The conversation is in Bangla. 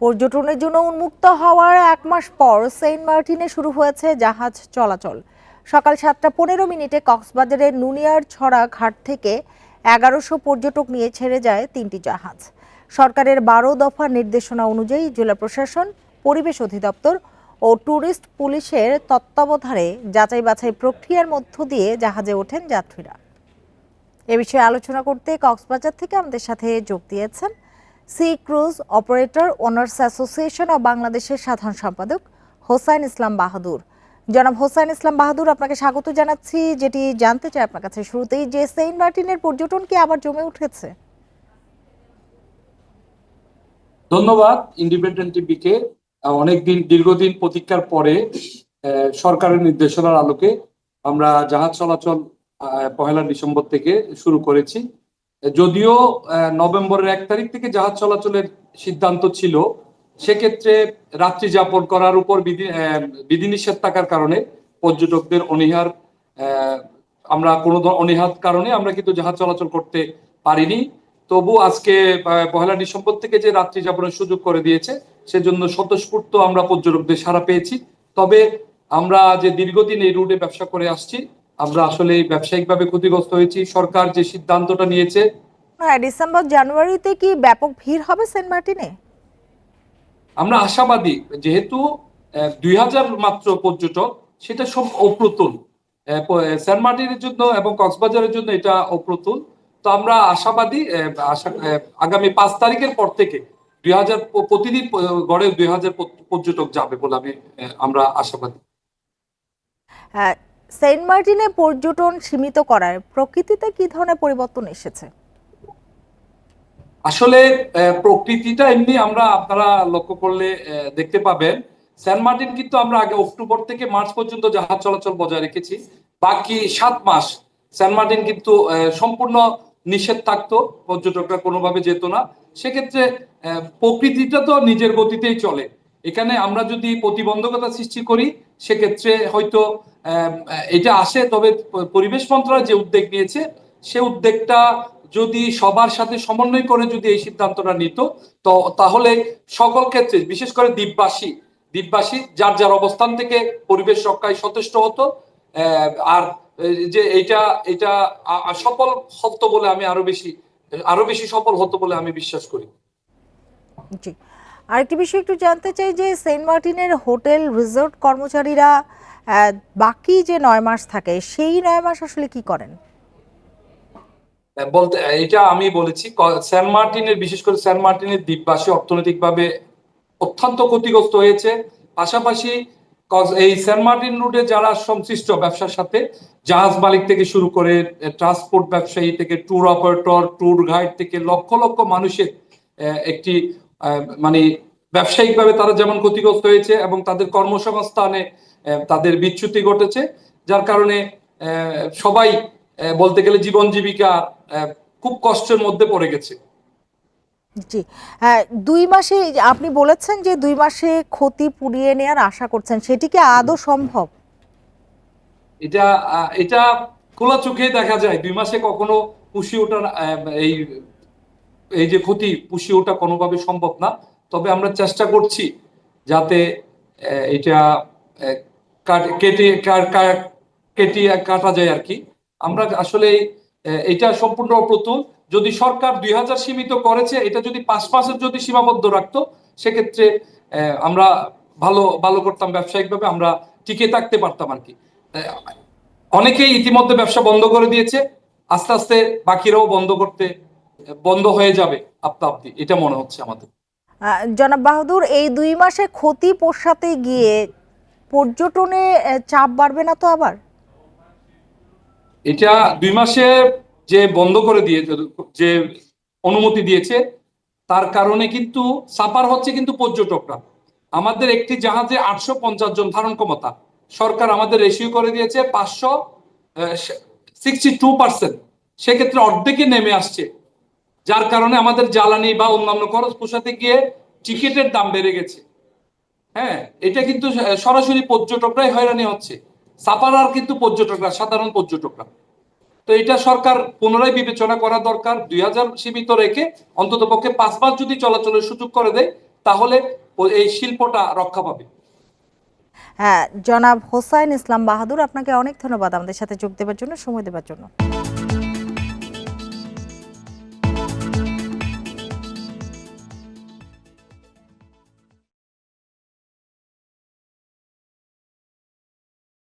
পর্যটনের জন্য উন্মুক্ত হওয়ার এক মাস পর সেন্ট মার্টিনে শুরু হয়েছে জাহাজ চলাচল। সকাল সাতটা পনেরো মিনিটে কক্সবাজারের নুনিয়ার ছড়া ঘাট থেকে এগারোশো পর্যটক নিয়ে ছেড়ে যায় তিনটি জাহাজ। সরকারের বারো দফা নির্দেশনা অনুযায়ী জেলা প্রশাসন, পরিবেশ অধিদপ্তর ও ট্যুরিস্ট পুলিশের তত্ত্বাবধানে যাচাই বাছাই প্রক্রিয়ার মধ্য দিয়ে জাহাজে ওঠেন যাত্রীরা। এ বিষয়ে আলোচনা করতে কক্সবাজার থেকে আমাদের সাথে যোগ দিয়েছেন sea cruise operator owners association of বাংলাদেশের সাধারণ সম্পাদক হোসাইন ইসলাম বাহাদুর। জনাব হোসাইন ইসলাম বাহাদুর, আপনাকে স্বাগত জানাচ্ছি। যেটি জানতে চাই আপনার কাছে, শুরুতেই যে সেন্ট মার্টিনের পর্যটন কি আবার জমে উঠেছে? ধন্যবাদ ইন্ডিপেন্ডেন্ট টিভিকে। অনেকদিন, দীর্ঘদিন প্রতীক্ষার পরে সরকারের নির্দেশনার আলোকে আমরা জাহাজ চলাচল পহেলা ডিসেম্বর থেকে শুরু করেছি। যদিও নভেম্বরের এক তারিখ থেকে জাহাজ চলাচলের সিদ্ধান্ত ছিল, সেক্ষেত্রে রাত্রি যাপন করার উপর বিধিনিষেধ থাকার কারণে পর্যটকদের অনীহার আমরা কোনো অনীহার কারণে আমরা কিন্তু জাহাজ চলাচল করতে পারিনি। তবু আজকে পহেলা ডিসেম্বর থেকে যে রাত্রি যাপনের সুযোগ করে দিয়েছে, সেজন্য স্বতঃস্ফূর্ত আমরা পর্যটকদের সারা পেয়েছি। তবে আমরা যে দীর্ঘদিন এই রুটে ব্যবসা করে আসছি আমরা আসলে ব্যবসায়িকভাবে ক্ষতিগ্রস্ত হয়েছি। সরকার যে সিদ্ধান্তটা নিয়েছে। হ্যাঁ ডিসেম্বর জানুয়ারিতে কি ব্যাপক ভিড় হবে সেন্ট মার্টিনে? আমরা আশাবাদী যেহেতু দুই হাজার মাত্র পর্যটক সেটা সব অপ্রতুল। সেন্ট মার্টিনের জন্য এবং কক্সবাজারের জন্য এটা অপ্রতুল। তো আমরা আশাবাদী আশা আগামী পাঁচ তারিখের পর থেকে দুই হাজার প্রতিদিন গড়ে দুই হাজার পর্যটক যাবে বলে আমি আমরা আশাবাদী। হ্যাঁ, সেন্ট মার্টিনে পর্যটন সীমিত করার প্রকৃতিতে কি ধরনের পরিবর্তন এসেছে? আসলে প্রকৃতিটা এমনি আমরা আপনারা লক্ষ্য করলে দেখতে পাবেন। সেন্ট মার্টিন কিন্তু আমরা আগে অক্টোবর থেকে মার্চ পর্যন্ত জাহাজ চলাচল বজায় রেখেছি। বাকি সাত মাস সেন্ট মার্টিন কিন্তু সম্পূর্ণ নিষেধ থাকতো, পর্যটকরা কোনোভাবে যেত না। সেক্ষেত্রে প্রকৃতিটা তো নিজের গতিতেই চলে। এখানে আমরা যদি প্রতিবন্ধকতা সৃষ্টি করি সেক্ষেত্রে হয়তো এটা আসে, তবে পরিবেশ মন্ত্রণালয় যে উদ্যোগ নিয়েছে, সে উদ্যোগটা যদি সবার সাথে সমন্বয় করে যদি এই সিদ্ধান্তটা নিত, তো তাহলে সকল ক্ষেত্রে, বিশেষ করে দ্বীপবাসী দ্বীপবাসী যার যার অবস্থান থেকে পরিবেশ রক্ষায় সচেষ্ট হতো আর যে এটা এটা সফল হতো বলে আমি আরও বেশি আরও বেশি সফল হতো বলে আমি বিশ্বাস করি। জি। আরেকটি বিষয় একটু জানতে চাই যে সেন্ট মার্টিনের হোটেল রিসোর্ট কর্মচারীরা বাকি যে নয় মাস থাকে, সেই নয় মাস আসলে কি করেন? বলতে, এটা আমি বলেছি সেন্ট মার্টিনের, বিশেষ করে সেন্ট মার্টিনের দ্বীপবাসী অর্থনৈতিকভাবে অত্যন্ত ক্ষতিগ্রস্ত হয়েছে। পাশাপাশি এই সেন্ট মার্টিন রুটে যারা সংশ্লিষ্ট ব্যবসার সাথে জাহাজ মালিক থেকে শুরু করে ট্রান্সপোর্ট ব্যবসায়ী থেকে, ট্যুর অপারেটর, ট্যুর গাইড থেকে লক্ষ লক্ষ মানুষের একটি মানে ব্যবসায়িকভাবে তারা যেমন ক্ষতিগ্রস্ত হয়েছে এবং তাদের কর্মসংস্থানে তাদের বিচ্যুতি ঘটেছে যার কারণে সবাই বলতে গেলে জীবন জীবিকা খুব কষ্টের মধ্যে পড়ে গেছে। জি। হ্যাঁ দুই মাসে আপনি বলেছেন যে দুই মাসে ক্ষতি পুড়িয়ে নেওয়ার আশা করছেন সেটি কি আদৌ সম্ভব? এটা এটা খোলা চোখে দেখা যায়। দুই মাসে কখনো পুষিয়ে ওঠার এই এই যে ক্ষতি পুষিয়ে ওটা কোনোভাবে সম্ভব না। তবে আমরা চেষ্টা করছি যাতে এটা কেটে কেটে, কাটা যায় আর কি। আমরা আসলে এটা সম্পূর্ণ অপ্রতুল। যদি সরকার দুই হাজার সীমিত করেছে, এটা যদি পাঁচ মাসের যদি সীমাবদ্ধ রাখতো, সেক্ষেত্রে আমরা ভালো ভালো করতাম ব্যবসায়িকভাবে, আমরা টিকে থাকতে পারতাম আর কি। অনেকেই ইতিমধ্যে ব্যবসা বন্ধ করে দিয়েছে, আস্তে আস্তে বাকিরাও বন্ধ করতে বন্ধ হয়ে যাবে আপনা আপনি এটা মনে হচ্ছে আমাদের। জনাব বাহাদুর এই দুই মাসে ক্ষতি পোষাতে গিয়ে পর্যটনে চাপ বাড়বে না তো আবার? এটা দুই মাসে যে বন্ধ করে দিয়ে যে অনুমতি দিয়েছে তার কারণে কিন্তু সাফার হচ্ছে কিন্তু পর্যটকরা। আমাদের একটি জাহাজে আটশো পঞ্চাশ জন ধারণ ক্ষমতা। সরকার আমাদের রেশিও করে দিয়েছে পাঁচশো সিক্সটি টু পার্সেন্ট সেক্ষেত্রে অর্ধেকে নেমে আসছে। যার কারণে আমাদের জ্বালানি বা অন্যান্য খরচ পোষাতে গিয়ে টিকিটের দাম বেড়ে গেছে। হ্যাঁ এটা কিন্তু সরাসরি পর্যটকরাই হয়রানি হচ্ছে। সাফারার কিন্তু পর্যটকরা, সাধারণ পর্যটকরা। তো এটা সরকার পুনরায় বিবেচনা করা দরকার, দুই হাজার সীমিত রেখে অন্তত পক্ষে পাঁচ মাস যদি চলাচলের সুযোগ করে দেয়, তাহলে এই শিল্পটা রক্ষা পাবে। হ্যাঁ জনাব হোসাইন ইসলাম বাহাদুর, আপনাকে অনেক ধন্যবাদ আমাদের সাথে যোগ দেওয়ার জন্য, সময় দেওয়ার জন্য।